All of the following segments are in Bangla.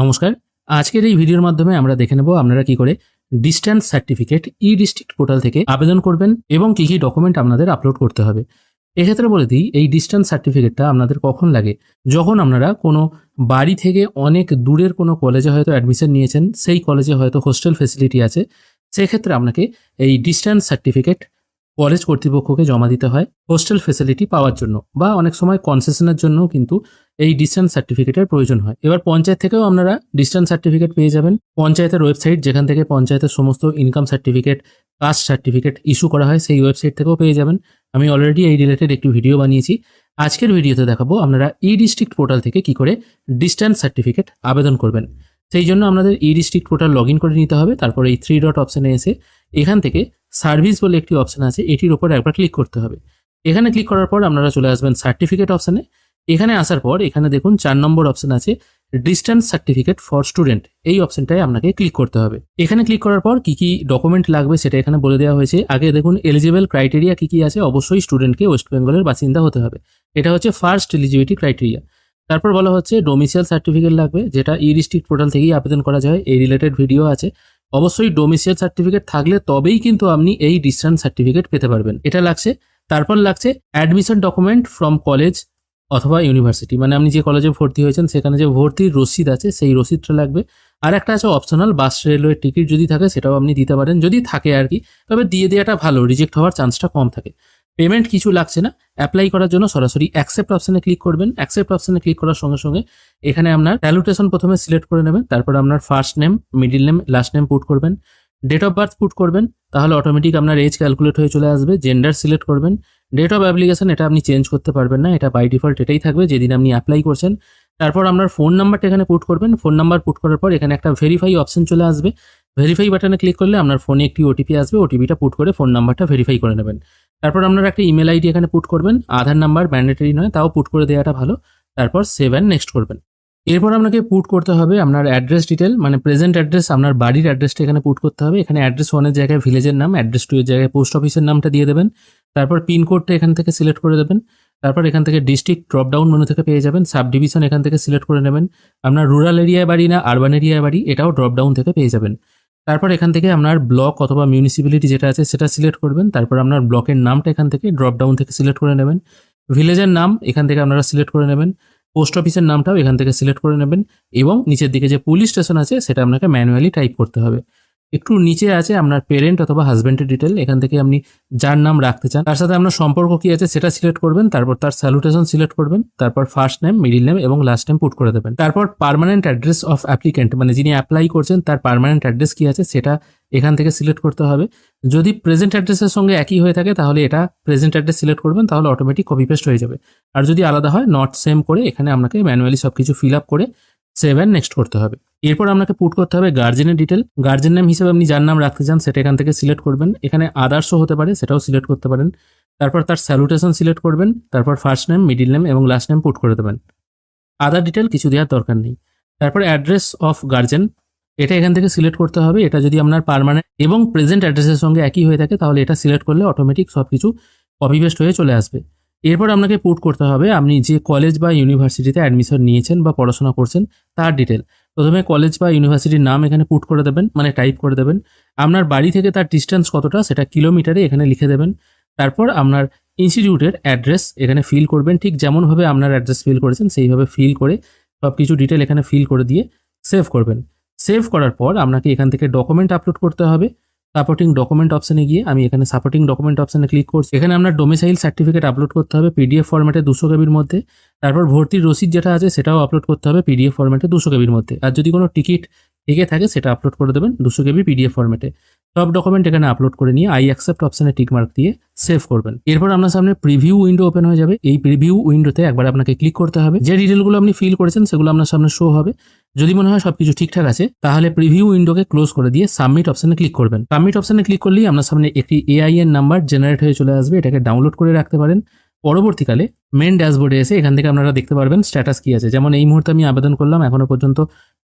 নমস্কার। আজকের এই ভিডিওর মাধ্যমে আমরা দেখে নেব আপনারা কি করে distance certificate e district portal থেকে আবেদন করবেন এবং কি কি ডকুমেন্ট আপনাদের আপলোড করতে হবে। এক্ষেত্রে বলে দিই, এই ডিস্ট্যান্স সার্টিফিকেটটা আপনাদের কখন লাগে? যখন আপনারা কোনো বাড়ি থেকে অনেক দূরের কোনো কলেজে হয়তো অ্যাডমিশন নিয়েছেন, সেই কলেজে হয়তো হোস্টেল ফেসিলিটি আছে, সেক্ষেত্রে আপনাকে এই ডিস্ট্যান্স সার্টিফিকেট কলেজ কর্তৃপক্ষকে জমা দিতে হয় হোস্টেল ফেসিলিটি পাওয়ার জন্য বা অনেক সময় কনসেশনের জন্যও কিন্তু এই ডিস্টেন্স সার্টিফিকেটের প্রয়োজন হয়। এবার পঞ্চায়েত থেকেও আপনারা ডিস্টেন্স সার্টিফিকেট পেয়ে যাবেন। পঞ্চায়েতের ওয়েবসাইট যেখান থেকে পঞ্চায়েতের সমস্ত income certificate caste certificate issue করা হয়, সেই ওয়েবসাইট থেকেও পেয়ে যাবেন। আমি অলরেডি এই রিলেটেড একটি ভিডিও বানিয়েছি। আজকের ভিডিওতে দেখাবো আপনারা ই ডিস্ট্রিক্ট পোর্টাল থেকে কি করে ডিস্টেন্স সার্টিফিকেট আবেদন করবেন। সেই জন্য আপনাদের ই ডিস্ট্রিক্ট পোর্টাল লগ করে নিতে হবে। তারপর এই থ্রি ডট অপশানে এসে এখান থেকে সার্ভিস বলে একটি অপশান আছে, এটির উপর একবার ক্লিক করতে হবে। এখানে ক্লিক করার পর আপনারা চলে আসবেন সার্টিফিকেট অপশানে। এখানে আসার পর এখানে দেখুন চার নম্বর অপশন আছে, ডিস্টেন্স সার্টিফিকেট ফর স্টুডেন্ট। এই অপশনটায় আপনাকে ক্লিক করতে হবে। এখানে ক্লিক করার পর কি কি ডকুমেন্ট লাগবে সেটা এখানে বলে দেওয়া হয়েছে। আগে দেখুন এলিজিবল ক্রাইটেরিয়া কি কি আছে, অবশ্যই স্টুডেন্টকে ওয়েস্ট বেঙ্গলের বাসিন্দা হতে হবে। এটা হচ্ছে ফার্স্ট এলিজিবিলিটি ক্রাইটেরিয়া। তারপর বলা হচ্ছে ডোমিসিয়াল সার্টিফিকেট লাগবে, যেটা ই ডিস্ট্রিক্ট পোর্টাল থেকেই আবেদন করা যায়। এই রিলেটেড ভিডিও আছে। অবশ্যই ডোমিসিয়াল সার্টিফিকেট থাকলে তবেই কিন্তু আপনি এই ডিস্টেন্স সার্টিফিকেট পেতে পারবেন। এটা লাগছে, তারপর লাগছে অ্যাডমিশন ডকুমেন্ট ফ্রম কলেজ অথবা ইউনিভার্সিটি মানে আপনি যে কলেজে ভর্তি হয়েছেন, সেখানে যে ভর্তির রসিদ আছে, সেই রসিদটা লাগবে। আর একটা আছে অপশনাল বাস রেলওয়ে টিকিট যদি থাকে, সেটাও আপনি দিতে পারেন। যদি থাকে আর কি, তবে দিয়ে দেওয়াটা ভালো রিজেক্ট হওয়ার চান্সটা কম থাকে। পেমেন্ট কিছু লাগছে না অ্যাপ্লাই করার জন্য সরাসরি অ্যাকসেপ্ট অপশানে ক্লিক করবেন। অ্যাকসেপ্ট অপশানে ক্লিক করার সঙ্গে সঙ্গে এখানে আপনার স্যালুটেশন প্রথমে সিলেক্ট করে নেবেন, তারপর আপনার first name middle name last name put করবেন। ডেট অফ বার্থ পুট করবেন, তাহলে অটোমেটিক আপনার এজ ক্যালকুলেট হয়ে চলে আসবে জেন্ডার সিলেক্ট করবেন। ডেট অফ অ্যাপ্লিকেশন এটা আপনি চেঞ্জ করতে পারবেন না, এটা বাই ডিফল্ট এটাই থাকবে, যেদিন আপনি অ্যাপ্লাই করছেন। তারপর আপনার ফোন নাম্বারটা এখানে পুট করবেন ফোন নাম্বার পুট করার পর এখানে একটা ভেরিফাই অপশন চলে আসবে। ভেরিফাই বাটনে ক্লিক করলে আপনার ফোনে একটি ওটিপি আসবে ওটিপিটা পুট করে ফোন নাম্বারটা ভেরিফাই করে নেবেন। তারপর আপনারা একটা ইমেল আইডি এখানে পুট করবেন, আধার নাম্বার ম্যান্ডেটরি নয়, তাও পুট করে দেওয়াটা ভালো। তারপর সেভেন নেক্সট করবেন। এরপর আপনাকে পুট করতে হবে আপনার অ্যাড্রেস ডিটেল মানে প্রেজেন্ট অ্যাড্রেস আপনার বাড়ির অ্যাড্রেসটা এখানে পুট করতে হবে। এখানে অ্যাড্রেস ওয়ানের জায়গায় ভিলেজের নাম অ্যাড্রেস টু এর জায়গায় পোস্ট অফিসের নামটা দিয়ে দেবেন। তারপর পিনকোডটা এখান থেকে সিলেক্ট করে দেবেন। তারপর এখান থেকে ডিস্ট্রিক্ট ড্রপ ডাউন মেনু থেকে পেয়ে যাবেন। সাব ডিভিশন এখান থেকে সিলেক্ট করে নেবেন। আপনার রুরাল এরিয়ায় বাড়ি না আরবান এরিয়ায় বাড়ি, এটাও ড্রপ ডাউন থেকে পেয়ে যাবেন। তারপর এখান থেকে আপনার ব্লক অথবা মিউনিসিপ্যালিটি যেটা আছে সেটা সিলেক্ট করবেন। তারপর আপনার ব্লকের নামটা এখান থেকে ড্রপ ডাউন থেকে সিলেক্ট করে নেবেন। ভিলেজের নাম এখান থেকে আপনারা সিলেক্ট করে নেবেন। পোস্ট অফিসের নামটাও এখান থেকে সিলেক্ট করে নেবেন। এবং নিচের দিকে যে পুলিশ স্টেশন আছে সেটা আপনাকে ম্যানুয়ালি টাইপ করতে হবে। একটু নিচে আছে আপনার পেরেন্ট অথবা হাজব্যান্ডের ডিটেল এখান থেকে আপনি যার নাম রাখতে চান, তার সাথে আপনার সম্পর্ক কি আছে সেটা সিলেক্ট করবেন, তারপর তার স্যালুটেশন সিলেক্ট করবেন, তারপর ফার্স্ট নেম মিডিল নেম এবং লাস্ট নেম পুট করে দেবেন। তারপর পারমানেন্ট অ্যাড্রেস অফ অ্যাপ্লিকেন্ট মানে যিনি অ্যাপ্লাই করছেন, তার পারমানেন্ট অ্যাড্রেস কি আছে সেটা এখান থেকে সিলেক্ট করতে হবে। যদি প্রেজেন্ট অ্যাড্রেসের সঙ্গে একই হয়ে থাকে, তাহলে এটা প্রেজেন্ট অ্যাড্রেস সিলেক্ট করবেন, তাহলে অটোমেটিক কপি পেস্ট হয়ে যাবে। আর যদি আলাদা হয় নট সেম করে এখানে আপনাকে ম্যানুয়ালি সব কিছু ফিল আপ করে সেভেন নেক্সট করতে হবে। এরপর আপনাকে পুট করতে হবে গার্জেনের ডিটেল। গার্জেন নেম হিসেবে আপনি যার নাম রাখতে চান, সেটা এখান থেকে সিলেক্ট করবেন। এখানে আদার্সও হতে পারে, সেটাও সিলেক্ট করতে পারেন। তারপর তার স্যালুটেশন সিলেক্ট করবেন, তারপর ফার্স্ট নেম মিডিল নেম এবং লাস্ট নেম পুট করে দেবেন। আদার ডিটেল কিছু দেওয়ার দরকার নেই। তারপর অ্যাড্রেস অফ গার্জেন এটা এখান থেকে সিলেক্ট করতে হবে। এটা যদি আপনার পারমানেন্ট এবং প্রেজেন্ট অ্যাড্রেসের সঙ্গে একই হয়ে থাকে, তাহলে এটা সিলেক্ট করলে অটোমেটিক সব কিছু কপি হয়ে চলে আসবে। এরপর আপনাকে পুট করতে হবে, আপনি যে কলেজ বা ইউনিভার্সিটিতে অ্যাডমিশন নিয়েছেন বা পড়াশোনা করছেন, তার ডিটেল প্রথমে কলেজ বা ইউনিভার্সিটির নাম এখানে পুট করে দেবেন মানে টাইপ করে দেবেন। আপনার বাড়ি থেকে তার ডিস্টেন্স কতটা, সেটা কিলোমিটারে এখানে লিখে দেবেন। তারপর আপনার ইনস্টিটিউটের অ্যাড্রেস এখানে ফিল করবেন, ঠিক যেমনভাবে আপনার অ্যাড্রেস ফিল করেছেন, সেইভাবে ফিল করে সব কিছু ডিটেল এখানে ফিল করে দিয়ে সেভ করবেন। সেভ করার পর আপনাকে এখান থেকে ডকুমেন্ট আপলোড করতে হবে। সাপোর্টিং ডকুমেন্ট অপশনে গিয়ে আমি এখানে সাপোর্টিং ডকুমেন্ট অপশানে ক্লিক করছি। এখানে আপনার ডোমিসাইল সার্টিফিকেট আপলোড করতে হবে পিডিএফ ফরম্যাটে দুশো কেবির মধ্যে। তারপর ভর্তির রসিদ যেটা আছে সেটাও আপলোড করতে হবে পিডিএফ ফরম্যাটে দুশো কেবির মধ্যে। আর যদি কোনো টিকিট থেকে থাকে সেটা আপলোড করে দেবেন দুশো কেবি পিডিএফ ফরম্যাটে সব ডকুমেন্ট এখানে আপলোড করে নিয়ে আই অ্যাকসেপ্ট অপশনে টিক মার্ক দিয়ে সেভ করবেন। এরপর আপনার সামনে প্রিভিউ উইন্ডো ওপেন হয়ে যাবে। এই প্রিভিউ উইন্ডোতে একবার আপনাকে ক্লিক করতে হবে। যে ডিটেলগুলো আপনি ফিল করেছেন সেগুলো আপনার সামনে শো হবে। যদি মনে হয় সবকিছু ঠিকঠাক আছে, তাহলে প্রিভিউ উইন্ডোকে ক্লোজ করে দিয়ে সাবমিট অপশানে ক্লিক করবেন। সাবমিট অপশনে ক্লিক করলেই আপনার সামনে একটি এআই এর নাম্বার জেনারেট হয়ে চলে আসবে, এটাকে ডাউনলোড করে রাখতে পারেন। পরবর্তীকালে মেন ড্যাশবোর্ডে এসে এখান থেকে আপনারা দেখতে পারবেন স্ট্যাটাস কি আছে। যেমন এই মুহূর্তে আমি আবেদন করলাম এখনও পর্যন্ত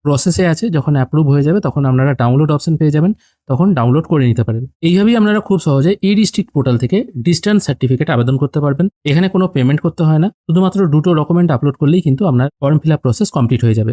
প্রসেসে আছে, যখন অ্যাপ্রুভ হয়ে যাবে তখন আপনারা ডাউনলোড অপশন পেয়ে যাবেন, তখন ডাউনলোড করে নিতে পারেন। এইভাবেই আপনারা খুব সহজে ই ডিস্ট্রিক্ট পোর্টাল থেকে ডিস্টেন্স সার্টিফিকেট আবেদন করতে পারবেন। এখানে কোনো পেমেন্ট করতে হয় না, শুধুমাত্র দুটো ডকুমেন্ট আপলোড করলেই কিন্তু আপনার form fill up process complete হয়ে যাবে।